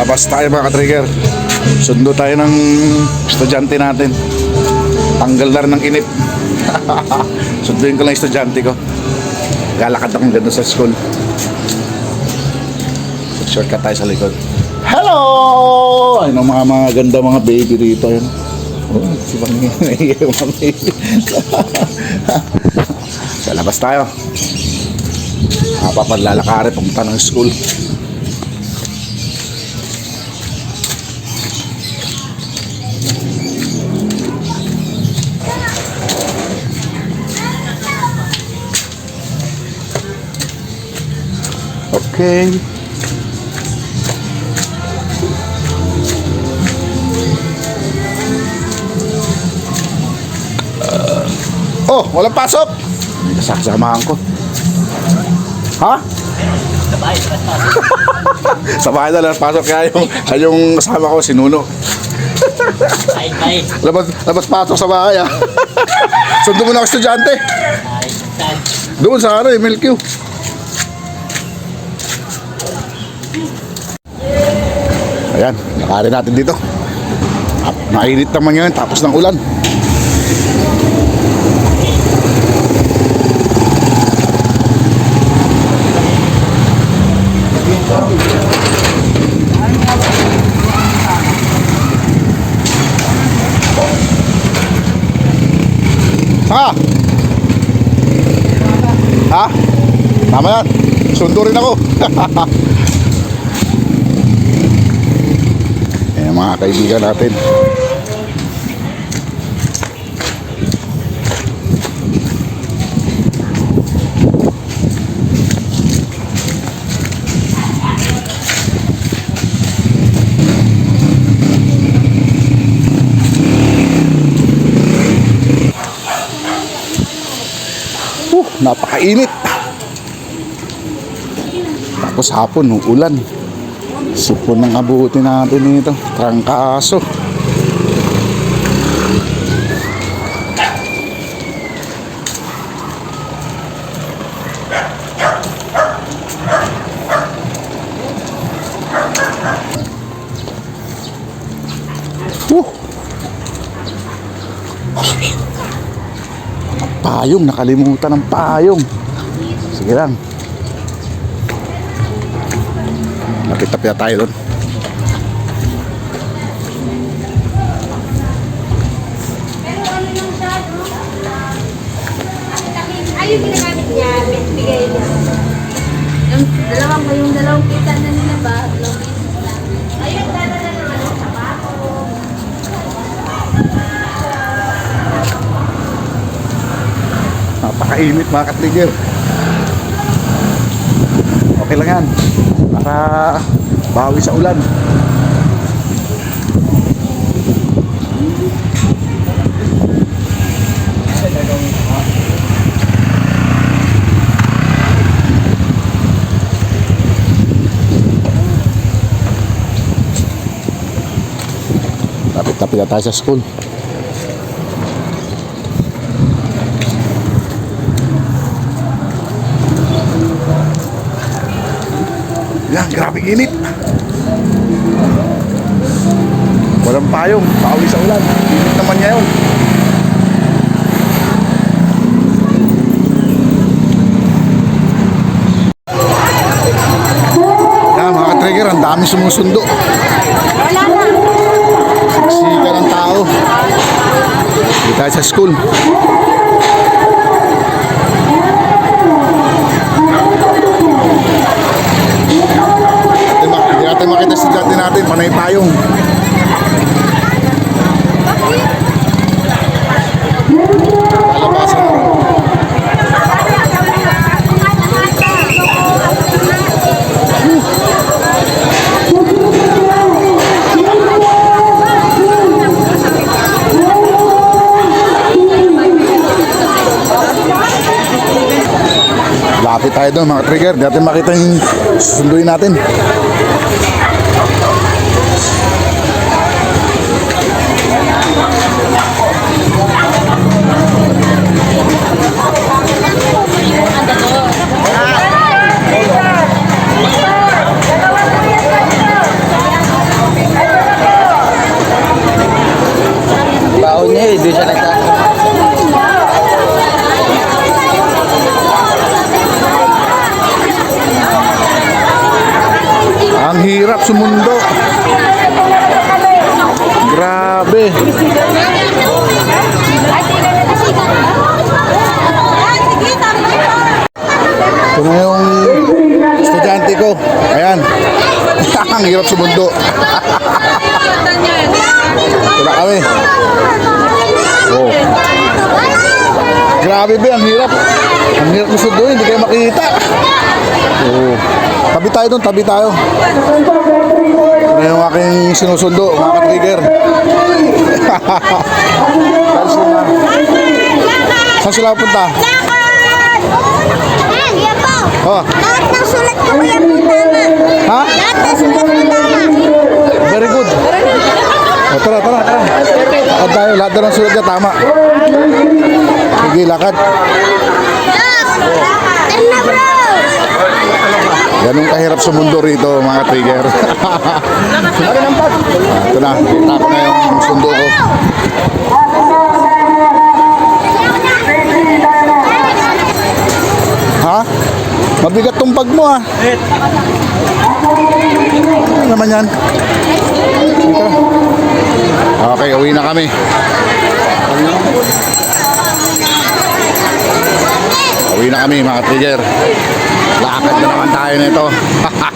Labas tayo mga ka-trigger. Sundo tayo ng estudyante natin. Tanggal na rin ng init. Sunduin ko lang estudyante ko. Galakad akong ganda sa school. Shortcut tayo sa likod. Hello! Ayun ang mga mga ganda mga baby dito. Ayun. Oh, si baby. sa labas tayo. Papadlalakari pumunta ng school. Okay. Oh, walang pasok. Kasama ko. Ha? Sa bahay na lang pasok kaya yung, yung kasama ko si Nuno. Labas, labas pasok sa bahay ah. Sundo mo na ako estudyante. Doon sa ano, MLQ. Ayan, nakari natin dito. Mainit naman ngayon, tapos ng ulan. Ha? Ha? Tama yan. Sundo rin ako. Ayan mga kaibigan natin. Napakainit. Tapos hapon, ulan. Sipon ng abuti natin nito. Trangkaso. Uh. Payong, nakalimutan ng payong. Sige lang. Lapit-lapit na tayo doon. Ay, yung ginagamit niya, bigay niya. Yung dalawang ba, yung dalawang kita na nila ba? Dalawang pieces lang. Ayun, dala na naman ang sapato. Napakainit mga katrigger. Okay lang yan. Para bawi sa ulan. Tapit-tapit na tayo sa school. Yan, grabe init. Walang payong, bawi sa ulan. Init naman ngayon. Yan, mga trigger, ang dami sumusundo. Siksika ng tao. Hindi tayo sa school. Dati natin, panay payong. Lapit tayo doon mga trigger. Di natin makita yung susunduin natin. Hirap sumundo. Grabe. Ito na yung estudyante ko. Ayan. Ang hirap sumundo. Ito na kami. Oh. Grabe ba, ang hirap. Ang hirap susunduin, hindi kayo makikita. Oh. Tabi tayo doon, tabi tayo. Na yung aking sinusundo, mga ka-trigger. Saan sila? Punta? Oh, Lahat ng sulat ko yan po tama. ha? Lahat ng sulat ko tama. Very good. O, tara, tara, tara. At tayo, lahat ng sulat niya, tama. Sige, lakad. Ganun kahirap sa mundo rito, mga trigger. Ito na, kita ko na yung sundo ko. Ha? Mabigat tong bag mo ah. Ano naman yan? Okay, uwi na kami. Uwi na kami mga trigger. Lakad na naman tayo nito.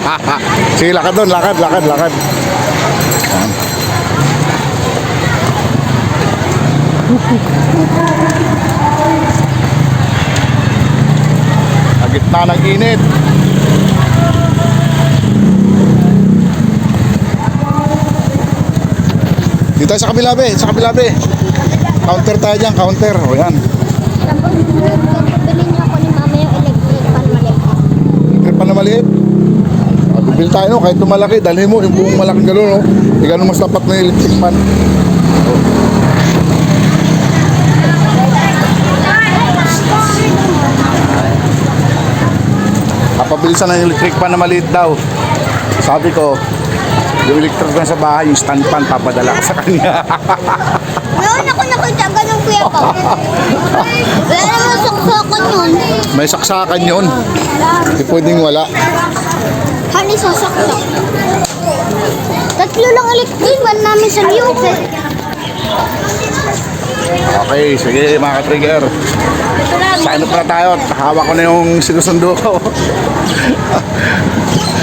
Sige, lakad doon, lakad, lakad, lakad. Ayan. Sa gitna ng init. Dito tayo sa kabila, be. Sa kabila, be. Counter tayo dyan, counter. O yan. Tapos, bilhin niyo ako ni mama yung electric pan maliit. Trip pa na maliit. Ah, Bibili tayo, no? kahit tumalaki, dalhin mo yung buong malaking gano'n, no? Hindi ganun mas tapat na electric fan. Kapabilisan ng electric fan na maliit daw. Sabi ko, yung electric fan sa bahay, yung stand fan, papadala sa kanya. Noon ako nakita ganun kuya ko. Wala naman suksokan yun. May saksakan yun. Hindi pwedeng wala. Hani sasaksak. Tatlo lang electric pan namin sa Liyok. Okay, sige mga ka-trigger. Sign up na tayo. Hawak ko na yung sinusundo ko.